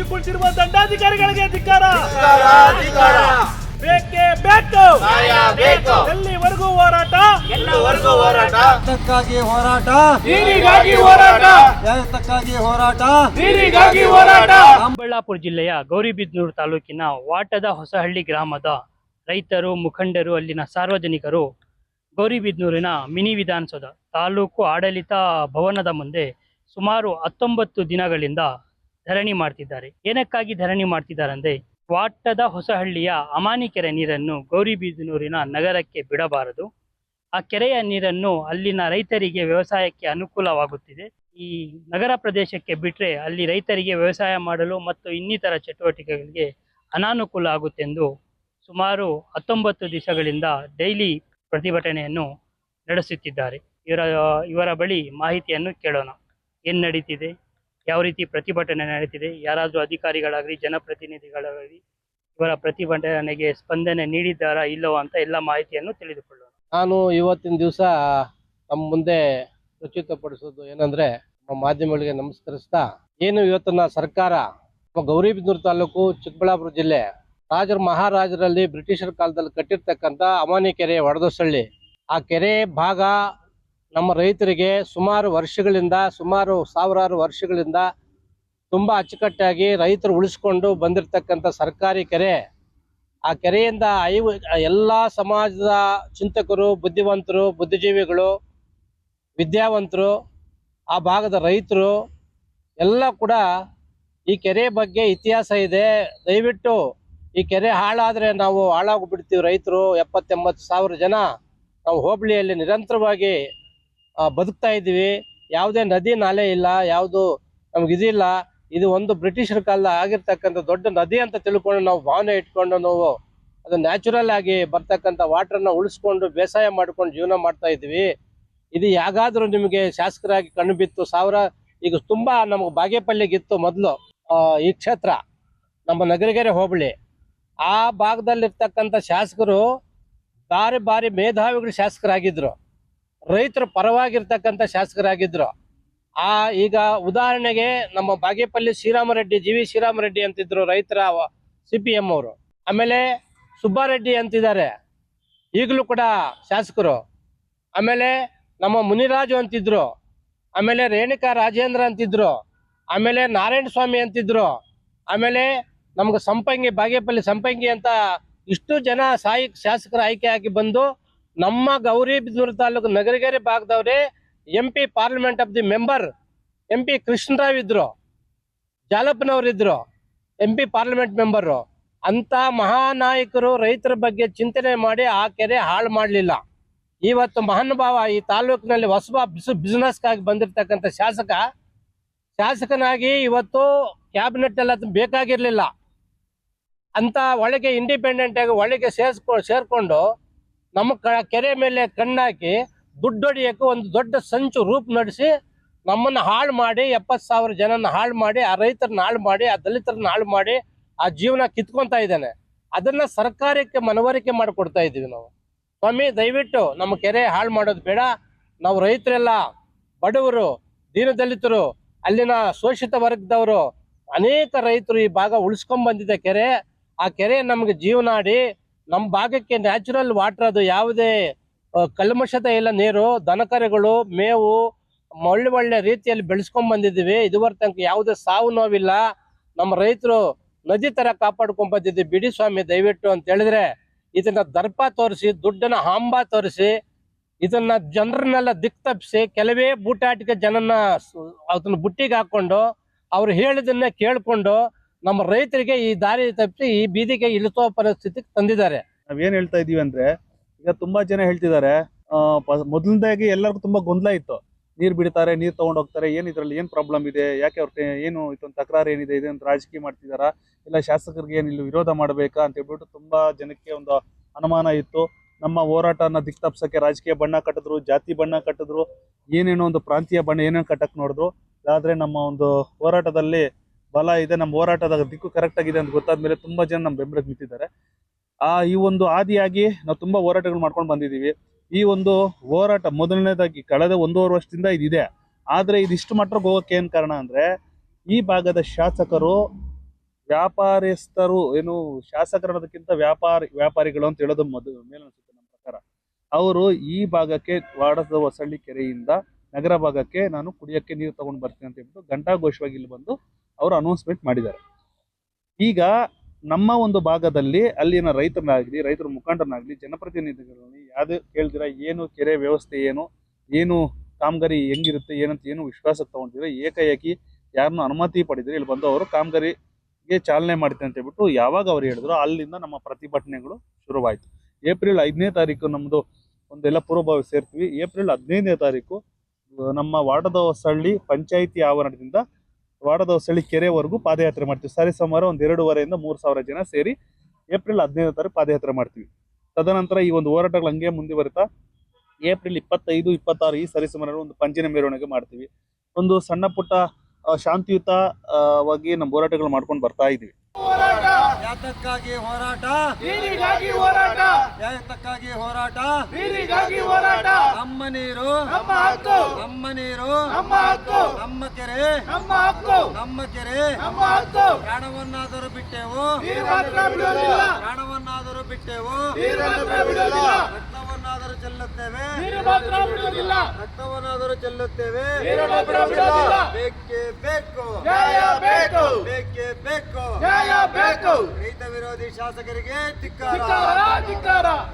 ಮುಚ್ಚಿ ಕುಳಿತಿರುವ ದಂಡಾಧಿಕಾರಿಗಳಿಗೆ ಧಿಕ್ಕಾರ. ಬೇಕೇ ಬೇಕು. ಎಲ್ಲಿವರೆಗೂ ಹೋರಾಟ? ಎಲ್ಲವರೆಗೂ ಹೋರಾಟ? ನ್ಯಾಯಕ್ಕಾಗಿ ಹೋರಾಟ. ನೀರಿಗಾಗಿ ಹೋರಾಟ. ನ್ಯಾಯಕ್ಕಾಗಿ ಹೋರಾಟ. ನೀರಿಗಾಗಿ ಹೋರಾಟ. ಚಿಕ್ಕಬಳ್ಳಾಪುರ ಜಿಲ್ಲೆಯ ಗೌರಿಬಿದನೂರು ತಾಲೂಕಿನ ವಾಟದ ಹೊಸಹಳ್ಳಿ ಗ್ರಾಮದ ರೈತರು ಮುಖಂಡರು ಅಲ್ಲಿನ ಸಾರ್ವಜನಿಕರು ಗೌರಿಬಿದನೂರಿನ ಮಿನಿ ವಿಧಾನಸೌಧ ತಾಲೂಕು ಆಡಳಿತ ಭವನದ ಮುಂದೆ ಸುಮಾರು ಹತ್ತೊಂಬತ್ತು ದಿನಗಳಿಂದ ಧರಣಿ ಮಾಡ್ತಿದ್ದಾರೆ. ಏನಕ್ಕಾಗಿ ಧರಣಿ ಮಾಡ್ತಿದ್ದಾರೆ ಅಂದ್ರೆ ವಾಟದ ಹೊಸಹಳ್ಳಿಯ ಅಮಾನಿಕೆರೆ ನೀರನ್ನು ಗೌರಿಬಿದನೂರಿನ ನಗರಕ್ಕೆ ಬಿಡಬಾರದು. ಆ ಕೆರೆಯ ನೀರನ್ನು ಅಲ್ಲಿನ ರೈತರಿಗೆ ವ್ಯವಸಾಯಕ್ಕೆ ಅನುಕೂಲವಾಗುತ್ತಿದೆ. ಈ ನಗರ ಪ್ರದೇಶಕ್ಕೆ ಬಿಟ್ಟರೆ ಅಲ್ಲಿ ರೈತರಿಗೆ ವ್ಯವಸಾಯ ಮಾಡಲು ಮತ್ತು ಇನ್ನಿತರ ಚಟುವಟಿಕೆಗಳಿಗೆ ಅನಾನುಕೂಲ ಆಗುತ್ತೆಂದು ಸುಮಾರು ಹತ್ತೊಂಬತ್ತು ದಿವಸಗಳಿಂದ ಡೈಲಿ ಪ್ರತಿಭಟನೆಯನ್ನು ನಡೆಸುತ್ತಿದ್ದಾರೆ. ಇವರ ಇವರ ಬಳಿ ಮಾಹಿತಿಯನ್ನು ಕೇಳೋಣ. ಏನು ನಡೀತಿದೆ? ಯಾವ ರೀತಿ ಪ್ರತಿಭಟನೆ ನಡೀತಿದೆ, ಯಾರಾದರೂ ಅಧಿಕಾರಿಗಳಾಗಲಿ, ಜನಪ್ರತಿನಿಧಿಗಳಾಗಲಿ ಇವರ ಪ್ರತಿಭಟನೆಗೆ ಸ್ಪಂದನೆ ನೀಡಿದ್ದಾರಾ ಇಲ್ಲವೋ ಅಂತ ಎಲ್ಲ ಮಾಹಿತಿಯನ್ನು ತಿಳಿದುಕೊಳ್ಳೋಣ. ನಾನು ಇವತ್ತಿನ ದಿವಸ ನಮ್ಮ ಮುಂದೆ ಪ್ರಚುತಪಡಿಸೋದು ಏನಂದ್ರೆ, ನಮ್ಮ ಮಾಧ್ಯಮಗಳಿಗೆ ನಮಸ್ಕರಿಸ್ತಾ, ಏನು ಇವತ್ತಿನ ಸರ್ಕಾರ ಗೌರಿಬಿದ್ನೂರು ತಾಲೂಕು ಚಿಕ್ಕಬಳ್ಳಾಪುರ ಜಿಲ್ಲೆ, ರಾಜರ ಮಹಾರಾಜರಲ್ಲಿ ಬ್ರಿಟಿಷರ ಕಾಲದಲ್ಲಿ ಕಟ್ಟಿರ್ತಕ್ಕಂಥ ಅಮಾನಿ ಕೆರೆ ಒಡೆದಸಳ್ಳಿ ಆ ಕೆರೆ ಭಾಗ ನಮ್ಮ ರೈತರಿಗೆ ಸುಮಾರು ವರ್ಷಗಳಿಂದ, ಸುಮಾರು ಸಾವಿರಾರು ವರ್ಷಗಳಿಂದ ತುಂಬಾ ಅಚ್ಚುಕಟ್ಟಾಗಿ ರೈತರು ಉಳಿಸ್ಕೊಂಡು ಬಂದಿರತಕ್ಕಂಥ ಸರ್ಕಾರಿ ಕೆರೆ. ಆ ಕೆರೆಯಿಂದ ಐವ, ಎಲ್ಲ ಸಮಾಜದ ಚಿಂತಕರು, ಬುದ್ಧಿವಂತರು, ಬುದ್ಧಿಜೀವಿಗಳು, ವಿದ್ಯಾವಂತರು, ಆ ಭಾಗದ ರೈತರು ಎಲ್ಲ ಕೂಡ ಈ ಕೆರೆ ಬಗ್ಗೆ ಇತಿಹಾಸ ಇದೆ. ದಯವಿಟ್ಟು ಈ ಕೆರೆ ಹಾಳಾದರೆ ನಾವು ಹಾಳಾಗ್ಬಿಡ್ತೀವಿ ರೈತರು. ಎಪ್ಪತ್ತೆಂಬತ್ತು ಸಾವಿರ ಜನ ನಾವು ಹೋಬಳಿಯಲ್ಲಿ ನಿರಂತರವಾಗಿ ಬದುಕ್ತಾ ಇದ್ದೀವಿ. ಯಾವುದೇ ನದಿ ನಾಲೆ ಇಲ್ಲ, ಯಾವುದು ನಮ್ಗೆ ಇದಿಲ್ಲ ಇದು ಒಂದು ಬ್ರಿಟಿಷರ ಕಾಲ ಆಗಿರ್ತಕ್ಕಂಥ ದೊಡ್ಡ ನದಿ ಅಂತ ತಿಳ್ಕೊಂಡು ನಾವು ಭಾವನೆ ಇಟ್ಕೊಂಡು ನಾವು ಅದು ನ್ಯಾಚುರಲ್ ಆಗಿ ಬರ್ತಕ್ಕಂಥ ವಾಟರ್ನ ಉಳಿಸ್ಕೊಂಡು ಬೇಸಾಯ ಮಾಡ್ಕೊಂಡು ಜೀವನ ಮಾಡ್ತಾ ಇದ್ವಿ ಇದು ಯಾಗಾದ್ರೂ ನಿಮಗೆ ಶಾಸಕರಾಗಿ ಕಣ್ಣು ಬಿತ್ತು ಸಾವಿರ, ಈಗ ತುಂಬಾ ನಮಗೆ ಬಾಗೇಪಲ್ಲಿಗಿತ್ತು ಮೊದಲು ಈ ಕ್ಷೇತ್ರ, ನಮ್ಮ ನಗರಗೆರೆ ಹೋಬಳಿ. ಆ ಭಾಗದಲ್ಲಿರ್ತಕ್ಕಂಥ ಶಾಸಕರು ಬಾರಿ ಬಾರಿ ಮೇಧಾವಿಗಳು ಶಾಸಕರಾಗಿದ್ರು. ರೈತರ ಪರವಾಗಿರ್ತಕ್ಕಂಥ ಶಾಸಕರಾಗಿದ್ರು. ಆ, ಈಗ ಉದಾಹರಣೆಗೆ ನಮ್ಮ ಬಾಗೇಪಲ್ಲಿ ಶ್ರೀರಾಮರೆಡ್ಡಿ, ಜಿ ವಿ ಶ್ರೀರಾಮರೆಡ್ಡಿ ಅಂತಿದ್ರು ರೈತರ ಸಿ ಪಿ ಎಂ ಅವರು. ಆಮೇಲೆ ಸುಬ್ಬಾರೆಡ್ಡಿ ಅಂತಿದ್ದಾರೆ. ಈಗಲೂ ಕೂಡ ಶಾಸಕರು. ಆಮೇಲೆ ನಮ್ಮ ಮುನಿರಾಜು ಅಂತಿದ್ರು. ಆಮೇಲೆ ರೇಣುಕಾ ರಾಜೇಂದ್ರ ಅಂತಿದ್ರು. ಆಮೇಲೆ ನಾರಾಯಣ ಸ್ವಾಮಿ ಅಂತಿದ್ರು. ಆಮೇಲೆ ನಮ್ಗೆ ಸಂಪಂಗಿ, ಬಾಗೇಪಲ್ಲಿ ಸಂಪಂಗಿ ಅಂತ ಇಷ್ಟು ಜನ ಸಾಯಿ ಶಾಸಕರ ಆಯ್ಕೆ ಆಗಿ ಬಂದು ನಮ್ಮ Gauribidanur taluk Nagaragere ಭಾಗದವ್ರೆ M P parliament of the member M P Krishnarao ಇದ್ರು ಜಾಲಪ್ಪನವರಿದ್ರು ಎಂ ಪಿ ಪಾರ್ಲಿಮೆಂಟ್ ಮೆಂಬರು ಅಂತ ಮಹಾನಾಯಕರು ರೈತರ ಬಗ್ಗೆ ಚಿಂತನೆ ಮಾಡಿ ಆ ಕೆರೆ ಹಾಳು ಮಾಡಲಿಲ್ಲ. ಇವತ್ತು ಮಹಾನುಭಾವ ಈ ತಾಲೂಕಿನಲ್ಲಿ ಹೊಸಬ ಬಿಸು ಬಿಸ್ನೆಸ್ಗಾಗಿ ಬಂದಿರತಕ್ಕಂಥ ಶಾಸಕ, ಶಾಸಕನಾಗಿ ಇವತ್ತು ಕ್ಯಾಬಿನೆಟ್ ಎಲ್ಲ ಬೇಕಾಗಿರಲಿಲ್ಲ. ಅಂತ ಒಳಗೆ ಇಂಡಿಪೆಂಡೆಂಟ್ ಆಗಿ ಒಳಗೆ ಸೇರ್ಸ್ಕೊ, ಸೇರ್ಕೊಂಡು ನಮ್ಮ ಕೆರೆ ಮೇಲೆ ಕಣ್ಣಾಕಿ ದುಡ್ಡು ಹೊಡಿಯಕ್ಕೆ ಒಂದು ದೊಡ್ಡ ಸಂಚು ರೂಪ ನಡೆಸಿ ನಮ್ಮನ್ನ ಹಾಳು ಮಾಡಿ ಎಪ್ಪತ್ತು ಸಾವಿರ ಜನನ ಹಾಳು ಮಾಡಿ, ಆ ರೈತರನ್ನ ಹಾಳು ಮಾಡಿ, ಆ ದಲಿತರನ್ನ ಹಾಳು ಮಾಡಿ ಆ ಜೀವನ ಕಿತ್ಕೊಂತ ಇದ್ದಾನೆ. ಅದನ್ನ ಸರ್ಕಾರಕ್ಕೆ ಮನವರಿಕೆ ಮಾಡಿಕೊಡ್ತಾ ಇದ್ದೀವಿ ನಾವು. ಸ್ವಾಮಿ, ದಯವಿಟ್ಟು ನಮ್ಮ ಕೆರೆ ಹಾಳು ಮಾಡೋದು ಬೇಡ. ನಾವು ರೈತರೆಲ್ಲ ಬಡವರು ದೀನ ದಲಿತರು ಅಲ್ಲಿನ ಶೋಷಿತ ವರ್ಗದವರು, ಅನೇಕ ರೈತರು ಈ ಭಾಗ ಉಳಿಸ್ಕೊಂಡ್ ಬಂದಿದೆ ಕೆರೆ. ಆ ಕೆರೆ ನಮ್ಗೆ ಜೀವನಾಡಿ ನಮ್ಮ ಭಾಗಕ್ಕೆ ನ್ಯಾಚುರಲ್ ವಾಟರ್ ಅದು ಯಾವುದೇ ಕಲ್ಮಶದ ಇಲ್ಲ, ನೀರು, ದನಕರೆಗಳು, ಮೇವು, ಒಳ್ಳೆ ಒಳ್ಳೆ ರೀತಿಯಲ್ಲಿ ಬೆಳೆಸ್ಕೊಂಡ್ ಬಂದಿದ್ದೀವಿ. ಇದುವರೆ ತನಕ ಯಾವುದೇ ಸಾವು, ನೋವಿಲ್ಲ. ನಮ್ಮ ರೈತರು ನದಿ ತರ ಕಾಪಾಡ್ಕೊಂಡ್ ಬಂದಿದ್ದೀವಿ. ಬಿಡಿ ಸ್ವಾಮಿ, ದಯವಿಟ್ಟು ಅಂತ ಹೇಳಿದ್ರೆ ಇದನ್ನ ದರ್ಪ ತೋರಿಸಿ, ದುಡ್ಡನ್ನ ಹಾಂಬ ತೋರಿಸಿ, ಇದನ್ನ ಜನರನ್ನೆಲ್ಲ ದಿಕ್ ತಪ್ಪಿಸಿ, ಕೆಲವೇ ಬೂಟಾಟಿಕೆ ಜನನ್ನ ಅದನ್ನ ಬುಟ್ಟಿಗೆ ಹಾಕೊಂಡು ಅವ್ರು ಹೇಳಿದನ್ನ ಕೇಳ್ಕೊಂಡು ನಮ್ಮ ರೈತರಿಗೆ ಈ ದಾರಿ ತಪ್ಪಿಸಿ ಈ ಬೀದಿಗೆ ಇಳಿಸುವ ಪರಿಸ್ಥಿತಿಗೆ ತಂದಿದ್ದಾರೆ. ನಾವೇನ್ ಹೇಳ್ತಾ ಇದೀವಿ ಅಂದ್ರೆ, ಈಗ ತುಂಬಾ ಜನ ಹೇಳ್ತಿದ್ದಾರೆ ಮೊದಲನೇದಾಗಿ ಎಲ್ಲರಿಗೂ ತುಂಬಾ ಗೊಂದಲ ಇತ್ತು. ನೀರ್ ಬಿಡ್ತಾರೆ, ನೀರ್ ತಗೊಂಡ್ ಹೋಗ್ತಾರೆ, ಏನ್ ಇದ್ರಲ್ಲಿ ಏನ್ ಪ್ರಾಬ್ಲಮ್ ಇದೆ, ಯಾಕೆ ಅವ್ರ, ಏನು ಇದೊಂದು ತಕರಾರು ಏನಿದೆ ಇದೆ ಅಂತ ರಾಜಕೀಯ ಮಾಡ್ತಿದಾರ, ಇಲ್ಲ ಶಾಸಕರಿಗೆ ಏನ್ ಇಲ್ಲಿ ವಿರೋಧ ಮಾಡ್ಬೇಕಾ ಅಂತ ಹೇಳ್ಬಿಟ್ಟು ತುಂಬಾ ಜನಕ್ಕೆ ಒಂದು ಅನುಮಾನ ಇತ್ತು. ನಮ್ಮ ಹೋರಾಟನ ದಿಕ್ ತಪ್ಪಿಸಕ್ಕೆ ರಾಜಕೀಯ ಬಣ್ಣ ಕಟ್ಟಿದ್ರು, ಜಾತಿ ಬಣ್ಣ ಕಟ್ಟಿದ್ರು, ಏನೇನೋ ಒಂದು ಪ್ರಾಂತೀಯ ಬಣ್ಣ ಏನೇನು ಕಟ್ಟಕ್ ನೋಡಿದ್ರು. ಆದ್ರೆ ನಮ್ಮ ಒಂದು ಹೋರಾಟದಲ್ಲಿ ಬಲ ಇದೆ, ನಮ್ಮ ಹೋರಾಟದ ದಿಕ್ಕು ಕರೆಕ್ಟ್ ಆಗಿದೆ ಅಂತ ಗೊತ್ತಾದ್ಮೇಲೆ ತುಂಬಾ ಜನ ನಮ್ಮ ಬೆಂಬಲಕ್ಕೆ ನಿಂತಿದ್ದಾರೆ. ಆ, ಈ ಒಂದು ಆದಿಯಾಗಿ ನಾವು ತುಂಬಾ ಹೋರಾಟಗಳು ಮಾಡ್ಕೊಂಡು ಬಂದಿದ್ದೀವಿ. ಈ ಒಂದು ಹೋರಾಟ ಮೊದಲನೇದಾಗಿ ಕಳೆದ ಒಂದೂವರೆ ವರ್ಷದಿಂದ ಇದಿದೆ. ಆದ್ರೆ ಇದಿಷ್ಟು ಮಟ್ಟಕ್ಕೆ ಹೋಗೋಕೆ ಏನ್ ಕಾರಣ ಅಂದ್ರೆ, ಈ ಭಾಗದ ಶಾಸಕರು ವ್ಯಾಪಾರಸ್ಥರು, ಏನು ಶಾಸಕರನ್ನೋದಕ್ಕಿಂತ ವ್ಯಾಪಾರಿ, ವ್ಯಾಪಾರಿಗಳು ಅಂತ ಹೇಳೋದು ಮೊದಲು ಮೇಲೆ ಅನ್ಸುತ್ತೆ ನಮ್ಮ ಪ್ರಕಾರ. ಅವರು ಈ ಭಾಗಕ್ಕೆ ವಾಡದ ಹೊಸಳ್ಳಿ ಕೆರೆಯಿಂದ ನಗರ ಭಾಗಕ್ಕೆ ನಾನು ಕುಡಿಯೋಕ್ಕೆ ನೀರು ತಗೊಂಡು ಬರ್ತೀನಿ ಅಂತ ಹೇಳ್ಬಿಟ್ಟು ಘಂಟಾಘೋಷವಾಗಿ ಇಲ್ಲಿ ಬಂದು ಅವರು ಅನೌನ್ಸ್ಮೆಂಟ್ ಮಾಡಿದ್ದಾರೆ. ಈಗ ನಮ್ಮ ಒಂದು ಭಾಗದಲ್ಲಿ ಅಲ್ಲಿನ ರೈತರನ್ನಾಗಲಿ ರೈತರ ಮುಖಂಡರನ್ನಾಗಲಿ ಜನಪ್ರತಿನಿಧಿಗಳಲ್ಲಿ ಯಾವುದು ಕೇಳ್ದಿರ ಏನು ಕೆರೆ ವ್ಯವಸ್ಥೆ ಏನು ಏನು ಕಾಮಗಾರಿ ಹೆಂಗಿರುತ್ತೆ, ಏನಂತ ಏನು ವಿಶ್ವಾಸಕ್ಕೆ ತಗೊಂಡಿದ್ರೆ ಏಕಾಏಕಿ ಯಾರನ್ನೂ ಅನುಮತಿ ಪಡೆದಿದ್ರೆ ಇಲ್ಲಿ ಬಂದು ಅವರು ಕಾಮಗಾರಿಗೆ ಚಾಲನೆ ಮಾಡ್ತೀನಿ ಅಂತ ಹೇಳ್ಬಿಟ್ಟು ಯಾವಾಗ ಅವ್ರು ಹೇಳಿದ್ರು, ಅಲ್ಲಿಂದ ನಮ್ಮ ಪ್ರತಿಭಟನೆಗಳು ಶುರುವಾಯಿತು. ಏಪ್ರಿಲ್ ಐದನೇ ತಾರೀಕು ನಮ್ಮದು ಒಂದೆಲ್ಲ ಪೂರ್ವಭಾವಿ ಸೇರ್ತೀವಿ. ಏಪ್ರಿಲ್ ಹದಿನೈದನೇ ತಾರೀಕು, ನಮ್ಮ ವಾರ್ಡದ ಹೊಸಳ್ಳಿ ಪಂಚಾಯಿತಿ ಆವರಣದಿಂದ ವಾಡದ ಹೊಸಳ್ಳಿ ಕೆರೆವರೆಗೂ ಪಾದಯಾತ್ರೆ ಮಾಡ್ತೀವಿ. ಸರಿ ಸುಮಾರು ಒಂದು ಎರಡೂವರೆಯಿಂದ ಮೂರು ಸಾವಿರ ಜನ ಸೇರಿ ಏಪ್ರಿಲ್ ಹದಿನೈದನೇ ತಾರೀಕು ಪಾದಯಾತ್ರೆ ಮಾಡ್ತೀವಿ. ತದನಂತರ ಈ ಒಂದು ಹೋರಾಟಗಳು ಹಂಗೆ ಮುಂದುವರಿತಾ ಏಪ್ರಿಲ್ ಇಪ್ಪತ್ತೈದು, ಇಪ್ಪತ್ತಾರು ಈ ಸರಿಸುಮಾರು ಒಂದು ಪಂಜಿನ ಮೆರವಣಿಗೆ ಮಾಡ್ತೀವಿ. ಒಂದು ಸಣ್ಣ ಪುಟ್ಟ ಶಾಂತಿಯುತವಾಗಿ ನಮ್ಮ ಹೋರಾಟಗಳು ಮಾಡ್ಕೊಂಡು ಬರ್ತಾ ಹೋರಾಟ ಯಾತಕ್ಕಾಗಿ ಹೋರಾಟ. ನೀರಿಗಾಗಿ ಹೋರಾಟ. ಯಾತಕ್ಕಾಗಿ ಹೋರಾಟ. ನೀರಿಗಾಗಿ ಹೋರಾಟ. ನಮ್ಮ ನೀರು. ನಮ್ಮ ಹಕ್ಕು. ನಮ್ಮ ನೀರು. ನಮ್ಮ ಹಕ್ಕು. ನಮ್ಮ ಕೆರೆ. ನಮ್ಮ ಹಕ್ಕು. ನಮ್ಮ ಕೆರೆ. ನಮ್ಮ ಹಕ್ಕು. ಪ್ರಾಣವನ್ನಾದರೂ ಬಿಟ್ಟೆವು. ಪ್ರಾಣವನ್ನಾದರೂ ಬಿಟ್ಟೆವು. ರಕ್ತವನ್ನಾದರೂ ಚೆಲ್ಲುತ್ತೇವೆ. ರಕ್ತವನ್ನಾದರೂ ಚೆಲ್ಲುತ್ತೇವೆ. ಬೇಕೇ ಬೇಕು. ಬೇಕು ಬೇಕೇ. ಬೇಕು. ಬೇಕು ರೈತ ವಿರೋಧಿ ಶಾಸಕರಿಗೆ ಧಿಕ್ಕಾರ.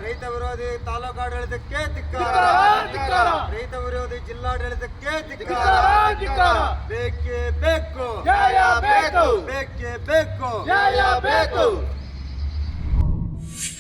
ರೈತ ವಿರೋಧಿ ತಾಲೂಕಾಡಳಿತಕ್ಕೆ ಧಿಕ್ಕಾರ. ರೈತ ವಿರೋಧಿ ಜಿಲ್ಲಾಡಳಿತಕ್ಕೆ ಧಿಕ್ಕಾರ. ಬೇಕೇ ಬೇಕು. ನ್ಯಾಯ ಬೇಕು. ಬೇಕೇ ಬೇಕು. ನ್ಯಾಯ ಬೇಕು.